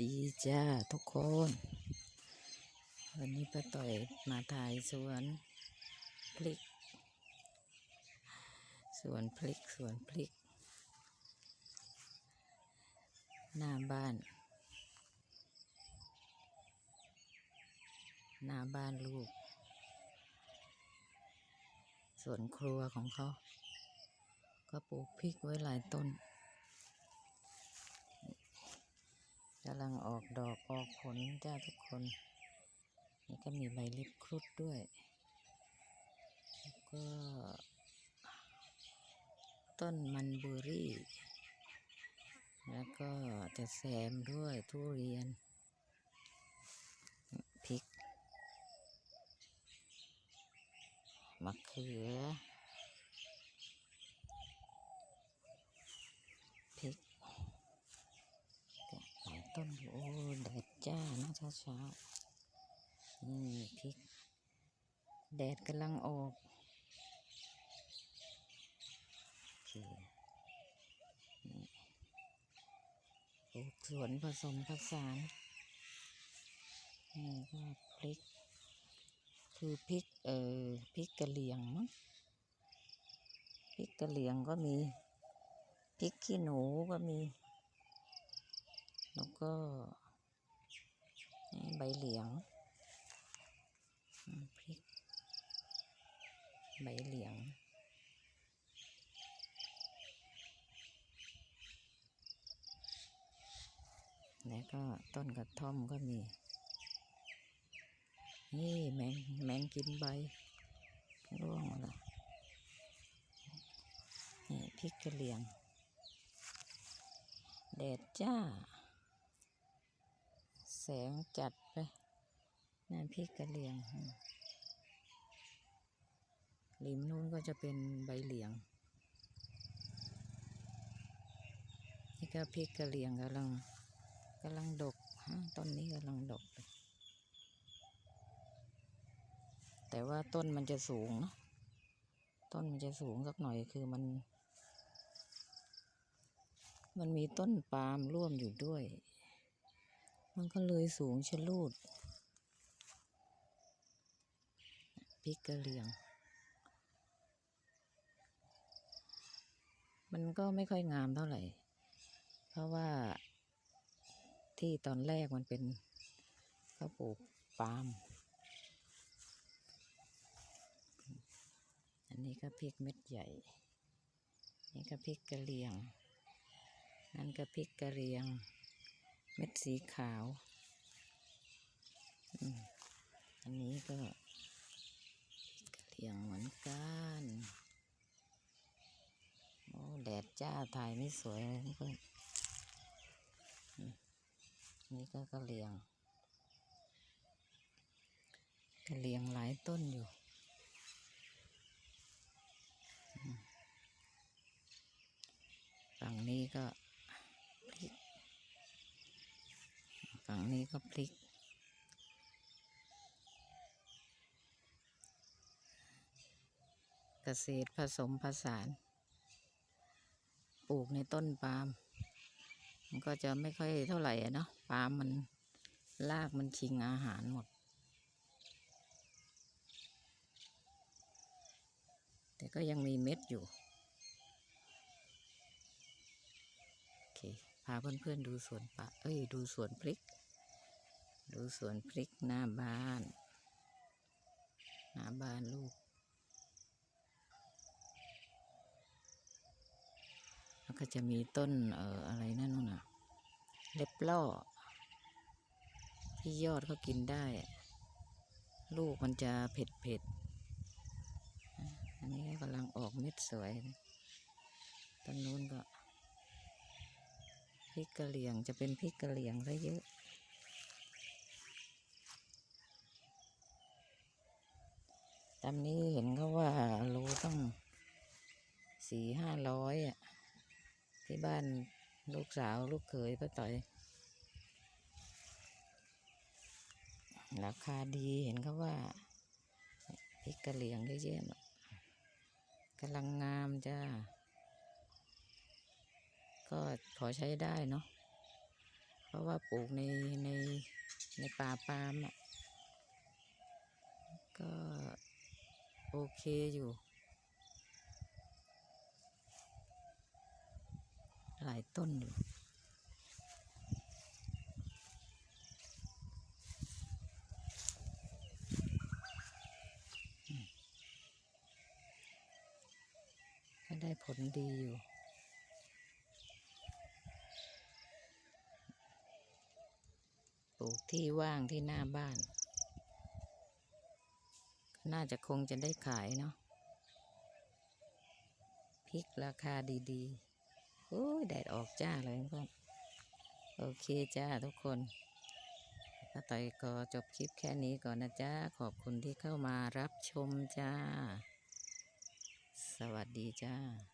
ดีจ้าทุกคน วันนี้ป้าต่อยมาถ่ายสวนพริก สวนพริกสวนพริก หน้าบ้าน หน้าบ้านลูก สวนครัวของเขา ก็ปลูกพริกไว้หลายต้น กำลังออกดอกออกผลจ้าทุกคน นี่ก็มีใบล็บครุฑด้วย แล้วก็ ต้นมันเบอร์รี่ แล้วก็จะแซมด้วยทุเรียนพริกมะเขือพริก หลาย ต้นอยู่โอ้แดดจ้านะเช้าเช้าๆนี่พริก แดดกำลังออกโอเคนี่ปลูกสวนผสมผสานนี่ก็พริก คือพริกเอ่อพริกกะเหรี่ยงมั้งพริกกะเหรี่ยงก็มีพริกขี้หนูก็มี แล้วก็ใบเหลียงพริก ใบเหลียง แล้วก็ต้นกระท่อมก็มี นี่แมงแมงกินใบร่วงหมดละนี่พริกกระเหลียง แดดจ้า แสงจัดไปนั่นพริกกระเหลียงริมนู้นก็จะเป็นใบเหลียง นี่ก็พริกกระเหลียงกำลังกำลังดกต้นนี้กำลังดกเลยแต่ว่าต้นมันจะสูงเนะต้นมันจะสูงสักหน่อยคือมัน มันมีต้นปาล์มร่วมอยู่ด้วย มันก็เลยสูงชะลูดพริกกระเหลียง มันก็ไม่ค่อยงามเท่าไหร่ เพราะว่าที่ตอนแรกมันเป็นเขาปลูกปาล์ม อันนี้ก็พริกเม็ดใหญ่ นี่ก็พริกกระเหลียง นั่นก็พริกกระเหรียง เม็ดสีขาวอันนี้ก็เหรียงเหมือนกันโอ้แดดจ้าถ่ายไม่สวยเลยเพื่อนนี่ก็กระเหรียงกระเหรียงหลายต้นอยู่ฝั่งนี้ก็ พริก ฝั่งนี้ก็พริก เกษตรผสมผสาน ปลูกในต้นปาล์มมันก็จะไม่ค่อยเท่าไหร่เนาะปาล์มมันรากมันชิงอาหารหมด แต่ก็ยังมีเม็ดอยู่ โอเค พาเพื่อนๆดูสวนปะเอ้ย ดูสวนพริก ดูสวนพริกหน้าบ้าน หน้าบ้านลูกแล้วก็จะมีต้นเอ่ออะไรนั่นนู่นน่ะ เล็บล่อ ที่ยอดเขากินได้ ลูกมันจะเผ็ดเผ็ดอันนี้กำลังออกเม็ดสวยต้นนู้นก็พริกกะเหรี่ยงจะเป็นพริกกะเหรี่ยงซะเยอะ ตามนี้เห็นเขาว่าโลต้องสี่ห้าร้อยอะ ที่บ้านลูกสาวลูกเขยป้าต่อย ราคาดีเห็นเขาว่าพริกกะเหรี่ยงเยอะแยะกำลังงามจ้า ก็พอใช้ได้เนาะ เพราะว่าปลูกในในในป่าปาล์มอะ ก็ โอเคอยู่ หลายต้นอยู่ก็ได้ผลดีอยู่ปลูกที่ว่างที่หน้าบ้าน น่าจะคงจะได้ขายเนาะพริกราคาดีๆโอ้ยแดดออกจ้าเลยเพื่อนโอเคจ้าทุกคนป้าต่อยก็จบคลิปแค่นี้ก่อนนะจ้า ขอบคุณที่เข้ามารับชมจ้า สวัสดีจ้า